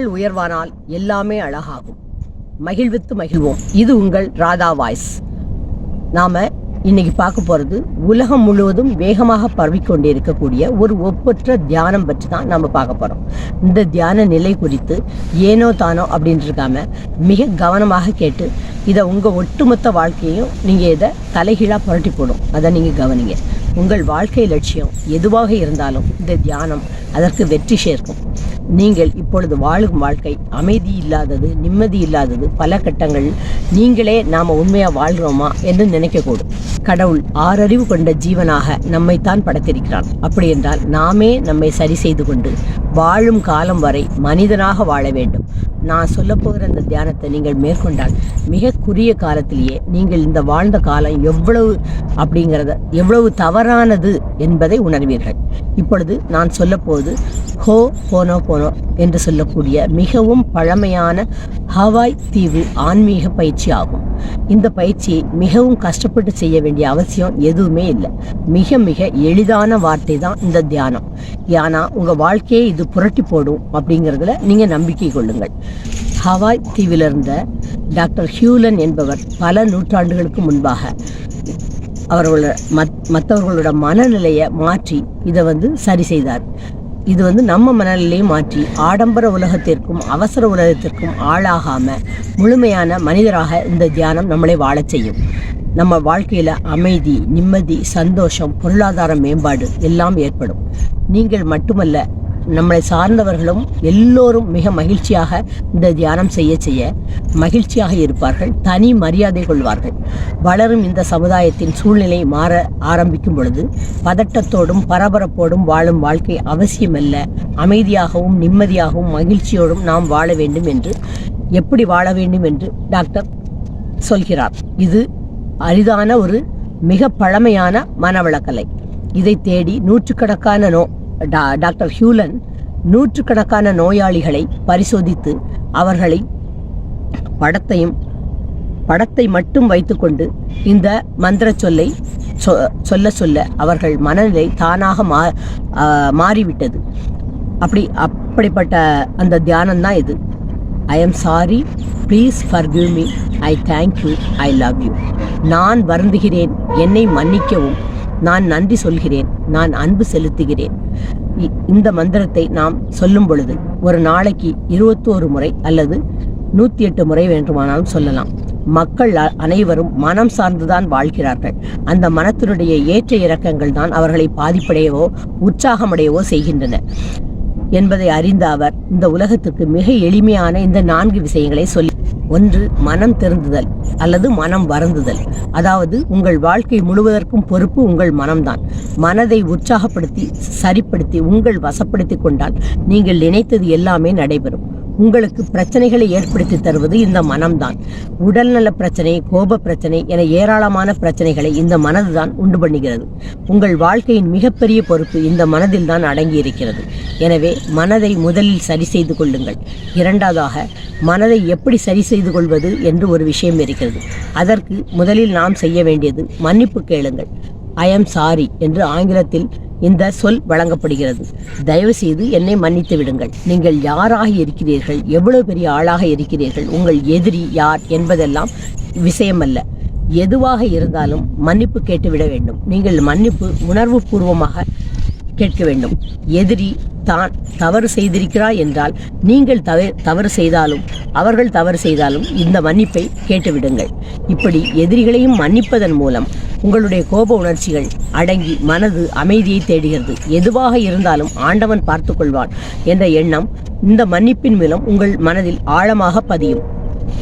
எண்ணங்கள் உயர்வானால் எல்லாமே அழகாகும். மகிழ்வித்து மகிழ்வோம். இது உங்கள் ராதா வாய்ஸ். நாம இன்னைக்கு பார்க்க போறது உலகம் முழுவதும் வேகமாக பரவிக்கொண்டிருக்கக்கூடிய ஒரு ஒப்பற்ற தியானம் பற்றி தான் நம்ம பார்க்க போறோம். இந்த தியான நிலை குறித்து ஏனோ தானோ அப்படின்னு இருக்காம மிக கவனமாக கேட்டு இதை உங்க ஒட்டுமொத்த வாழ்க்கையும் நீங்க இதை தலைகீழாக புரட்டி போடும். அதை நீங்க கவனிங்க. உங்கள் வாழ்க்கை லட்சியம் எதுவாக இருந்தாலும் இந்த தியானம் அதற்கு வெற்றி சேர்க்கும். நீங்கள் இப்பொழுது வாழும் வாழ்க்கை அமைதி இல்லாதது நிம்மதி இல்லாதது பல கட்டங்கள். நீங்களே நாம உண்மையா வாழ்கிறோமா என்று நினைக்கக்கூடும். கடவுள் ஆறறிவு கொண்ட ஜீவனாக நம்மைத்தான் படைத்திருக்கிறான். அப்படி என்றால் நாமே நம்மை சரி செய்து கொண்டு வாழும் காலம் வரை மனிதனாக வாழ வேண்டும். நான் சொல்ல போகிற இந்த தியானத்தை நீங்கள் மேற்கொண்டால் மிக குறுகிய காலத்திலேயே நீங்கள் இந்த வாழ்ந்த காலம் எவ்வளவு அப்படிங்கிறத எவ்வளவு தவறானது என்பதை உணர்வீர்கள். இப்பொழுது நான் சொல்லப்போது ஹோ போனோ போனோ என்று சொல்லக்கூடிய மிகவும் பழமையான ஹவாய் தீவு ஆன்மீக பயிற்சி ஆகும் இந்த பயிற்சியை மிகவும் கஷ்டப்பட்டு செய்ய வேண்டிய அவசியம் எதுவுமே இல்லை. மிக மிக எளிதான வார்த்தை தான் இந்த தியானம். ஏன்னா உங்கள் வாழ்க்கையை இது புரட்டி போடும் அப்படிங்கிறதுல நீங்கள் நம்பிக்கை கொள்ளுங்கள். ஹவாய் தீவில் இருந்த டாக்டர் ஹியூலன் என்பவர் பல நூற்றாண்டுகளுக்கு முன்பாக அவர்களோட மத் மற்றவர்களோட மனநிலையை மாற்றி இதை வந்து சரி செய்தார். இது வந்து நம்ம மனநிலையை மாற்றி ஆடம்பர உலகத்திற்கும் அவசர உலகத்திற்கும் ஆளாகாம முழுமையான மனிதராக இந்த தியானம் நம்மளை வாழச் செய்யும். நம்ம வாழ்க்கையில் அமைதி நிம்மதி சந்தோஷம் பொருளாதார மேம்பாடு எல்லாம் ஏற்படும். நீங்கள் மட்டுமல்ல நம்மளை சார்ந்தவர்களும் எல்லோரும் மிக மகிழ்ச்சியாக இந்த தியானம் செய்ய செய்ய மகிழ்ச்சியாக இருப்பார்கள் தனி மரியாதை கொள்வார்கள். வளரும் இந்த சமுதாயத்தின் சூழ்நிலை மாற ஆரம்பிக்கும் பொழுது பதட்டத்தோடும் பரபரப்போடும் வாழும் வாழ்க்கை அவசியமல்ல. அமைதியாகவும் நிம்மதியாகவும் மகிழ்ச்சியோடும் நாம் வாழ வேண்டும் என்று எப்படி வாழ வேண்டும் என்று டாக்டர் சொல்கிறார். இது அரிதான ஒரு மிக பழமையான மனவளக்கலை. இதை தேடி நூற்றுக்கணக்கான நோ டாக்டர் ஹியூலன் நூற்றுக்கணக்கான நோயாளிகளை பரிசோதித்து அவர்களை படத்தையும் படத்தை மட்டும் வைத்துக்கொண்டு இந்த மந்திர சொல்லை சொ- சொல்ல சொல்ல அவர்கள் மனநிலை தானாக மா மாறிவிட்டது. அப்படி அப்படிப்பட்ட அந்த தியானம் தான் இது. I am sorry please forgive me I thank you I love you நான் வருந்துகிறேன். என்னை மன்னிக்கவும். நான் நன்றி சொல்கிறேன். நான் அன்பு செலுத்துகிறேன். இ- இந்த மந்திரத்தை நாம் சொல்லும் பொழுது ஒரு நாளைக்கு இருபத்தோரு முறை அல்லது நூற்றி எட்டு முறை வேண்டுமானாலும் சொல்லலாம். மக்கள் அ- அனைவரும் மனம் சார்ந்துதான் வாழ்கிறார்கள். அந்த மனத்தினுடைய ஏற்ற இறக்கங்கள் தான் அவர்களை பாதிப்படையவோ உற்சாகமடையவோ செய்கின்றன. என்பதை அறிந்த அவர் இந்த உலகத்துக்கு மிக எளிமையான இந்த நான்கு விஷயங்களை சொல்லி ஒன்று மனம் திருந்துதல் அல்லது மனம் வருந்துதல். அதாவது உங்கள் வாழ்க்கை முழுவதற்கும் பொறுப்பு உங்கள் மனம்தான். மனதை உற்சாகப்படுத்தி சரிப்படுத்தி உங்கள் வசப்படுத்தி கொண்டால் நீங்கள் நினைத்தது எல்லாமே நடைபெறும். உங்களுக்கு பிரச்சனைகளை ஏற்படுத்தி தருவது இந்த மனம்தான். உடல்நல பிரச்சனை கோப பிரச்சனை என ஏராளமான பிரச்சனைகளை இந்த மனது தான் உண்டு பண்ணுகிறது. உங்கள் வாழ்க்கையின் மிகப்பெரிய பொறுப்பு இந்த மனதில் தான் அடங்கி இருக்கிறது எனவே மனதை முதலில் சரி செய்து கொள்ளுங்கள். இரண்டாவதாக மனதை எப்படி சரி செய்து கொள்வது என்று ஒரு விஷயம் இருக்கிறது. அதற்கு முதலில் நாம் செய்ய வேண்டியது மன்னிப்பு கேளுங்கள். ஐ எம் சாரி என்று ஆங்கிலத்தில் இந்த சொல் வழங்கப்படுகிறது. தயவு செய்து என்னை மன்னித்து விடுங்கள். நீங்கள் யாராக இருக்கிறீர்கள்? எவ்வளவு பெரிய ஆளாக இருக்கிறீர்கள்? உங்கள் எதிரி யார் என்பதெல்லாம் விஷயமல்ல. எதுவாக இருந்தாலும் மன்னிப்பு கேட்டுவிட வேண்டும். நீங்கள் மன்னிப்பு உணர்வு பூர்வமாக கேட்க வேண்டும். எதிரி தான் தவறு செய்திருக்கிறார் என்றால் நீங்கள் தவ தவறு செய்தாலும் அவர்கள் தவறு செய்தாலும் இந்த மன்னிப்பை கேட்டுவிடுங்கள். இப்படி எதிரிகளையும் மன்னிப்பதன் மூலம் உங்களுடைய கோப உணர்ச்சிகள் அடங்கி மனது அமைதியை தேடுகிறது. எதுவாக இருந்தாலும் ஆண்டவன் பார்த்து கொள்வான் என்ற எண்ணம் இந்த மன்னிப்பின் மூலம் உங்கள் மனதில் ஆழமாக பதியும்.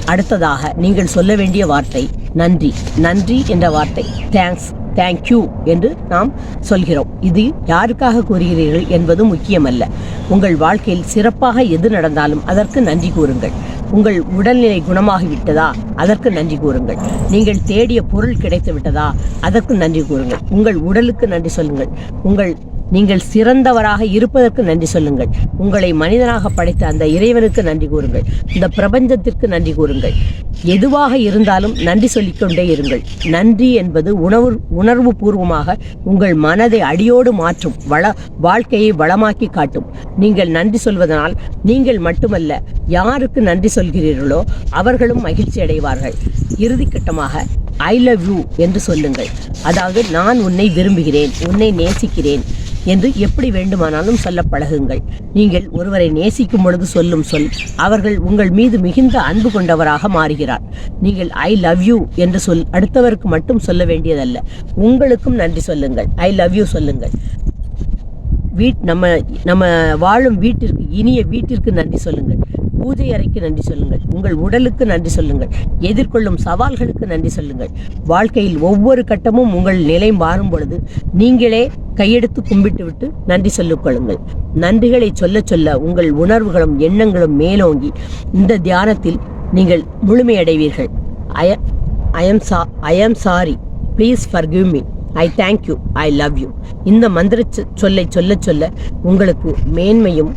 அடுத்ததாக நீங்கள் சொல்ல வேண்டிய வார்த்தை நன்றி. நன்றி என்ற வார்த்தை தேங்க்ஸ் தேங்க்யூ என்று நாம் சொல்கிறோம். இது யாருக்காக கூறுகிறீர்கள் என்பது முக்கியமல்ல. உங்கள் வாழ்க்கையில் சிறப்பாக எது நடந்தாலும் அதற்கு நன்றி கூறுங்கள். உங்கள் உடல்நிலை குணமாகிவிட்டதா? அதற்கு நன்றி கூறுங்கள். நீங்கள் தேடிய பொருள் கிடைத்து விட்டதா அதற்கு நன்றி கூறுங்கள். உங்கள் உடலுக்கு நன்றி சொல்லுங்கள். உங்கள் நீங்கள் சிறந்தவராக இருப்பதற்கு நன்றி சொல்லுங்கள். உங்களை மனிதனாக படைத்த அந்த இறைவனுக்கு நன்றி கூறுங்கள். இந்த பிரபஞ்சத்திற்கு நன்றி கூறுங்கள். எதுவாக இருந்தாலும் நன்றி சொல்லிக்கொண்டே இருங்கள். நன்றி என்பது உணவு உணர்வு பூர்வமாக உங்கள் மனதை அடியோடு மாற்றும் வள வாழ்க்கையை வளமாக்கி காட்டும். நீங்கள் நன்றி சொல்வதனால் நீங்கள் மட்டுமல்ல யாருக்கு நன்றி சொல்கிறீர்களோ அவர்களும் மகிழ்ச்சி அடைவார்கள். இறுதிக்கட்டமாக ஐ லவ் யூ என்று சொல்லுங்கள். அதாவது நான் உன்னை விரும்புகிறேன் உன்னை நேசிக்கிறேன். என்று எப்படி வேண்டுமானாலும் சொல்ல பழகுங்கள். நீங்கள் ஒருவரை நேசிக்கும் பொழுது சொல்லும் சொல் அவர்கள் உங்கள் மீது மிகுந்த அன்பு கொண்டவராக மாறுகிறார். நீங்கள் ஐ லவ் யூ என்று சொல் அடுத்தவருக்கு மட்டும் சொல்ல வேண்டியதல்ல. உங்களுக்கும் நன்றி சொல்லுங்கள். ஐ லவ் யூ சொல்லுங்கள். வீட் நம்ம நம்ம வாழும் வீட்டிற்கு இனிய வீட்டிற்கு நன்றி சொல்லுங்கள். பூஜை அறைக்கு நன்றி சொல்லுங்கள். உங்கள் உடலுக்கு நன்றி சொல்லுங்கள். எதிர்கொள்ளும் சவால்களுக்கு நன்றி சொல்லுங்கள். வாழ்க்கையில் ஒவ்வொரு கட்டமும் உங்கள் நிலை மாறும் பொழுது நீங்களே கையெடுத்து கும்பிட்டு விட்டு நன்றி சொல்லிக்கொள்ளுங்கள் நன்றிகளை சொல்ல சொல்ல உங்கள் உணர்வுகளும் எண்ணங்களும் மேலோங்கி இந்த தியானத்தில் நீங்கள் முழுமையடைவீர்கள். ஐ ஐ எம் சா I am sorry please forgive me I thank you I love you இந்த மந்திர சொ- சொல்லை சொல்ல சொல்ல உங்களுக்கு மேன்மையும்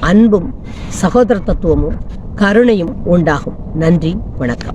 அன்பும் சகோதர தத்துவமும் கருணையும் உண்டாகும். நன்றி. வணக்கம்.